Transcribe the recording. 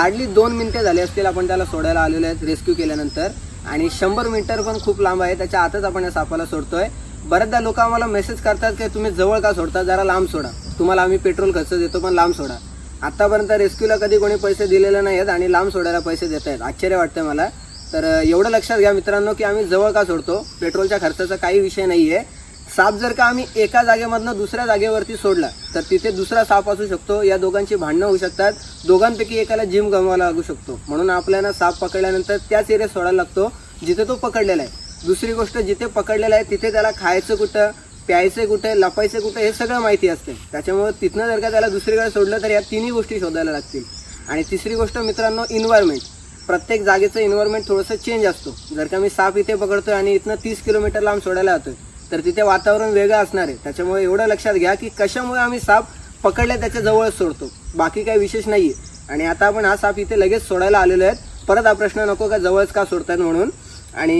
Hardly दोन मिनिटे झाली असतील आपण त्याला सोडायला आलेलो आहेत रेस्क्यू केल्यानंतर. आणि शंभर मीटर पण खूप लांब आहे त्याच्या आतच आपण या सापाला सोडतोय. बऱ्याचदा लोक आम्हाला मेसेज करतात की तुम्ही जवळ का सोडता? जरा लांब सोडा. तुम्हाला आम्ही पेट्रोल खर्च देतो पण लांब सोडा. आतापर्यंत रेस्क्यूला कधी कोणी पैसे दिलेले नाही आहेत आणि लांब सोडायला पैसे देत आहेत. आश्चर्य वाटतं मला. तर एवढं लक्षात घ्या मित्रांनो की आम्ही जवळ का सोडतो? पेट्रोलच्या खर्चाचा काही विषय नाही आहे साप जर का आम्ही एका जागेमधनं दुसऱ्या जागेवरती सोडला तर तिथे दुसरा साप असू शकतो. या दोघांची भांडणं होऊ शकतात. दोघांपैकी एकाला जिम गमवायला लागू शकतो. म्हणून आपल्याला साप पकडल्यानंतर त्याच एरियात सोडायला लागतो जिथे तो पकडलेला आहे. दुसरी गोष्ट जिथे पकडलेला आहे तिथे त्याला खायचं कुठं प्यायचं कुठे लपायचं कुठे हे सगळं माहिती असते. त्याच्यामुळे तिथनं जर का त्याला दुसरीकडे सोडलं तर या तिन्ही गोष्टी शोधायला लागतील. आणि तिसरी गोष्ट मित्रांनो इन्व्हायरमेंट प्रत्येक जागेचं इन्व्हायरमेंट थोडंसं चेंज असतो. जर का मी साप इथे पकडतोय आणि इथनं तीस किलोमीटर लांब सोडायला जातोय तर तिथे वातावरण वेगळं असणार आहे. त्याच्यामुळे एवढं लक्षात घ्या की कशामुळे आम्ही साप पकडले त्याच्या जवळच सोडतो. बाकी काही विशेष नाही आणि आता आपण हा साप इथे लगेच सोडायला आलेलो आहेत. परत हा प्रश्न नको का जवळच का सोडतात म्हणून. आणि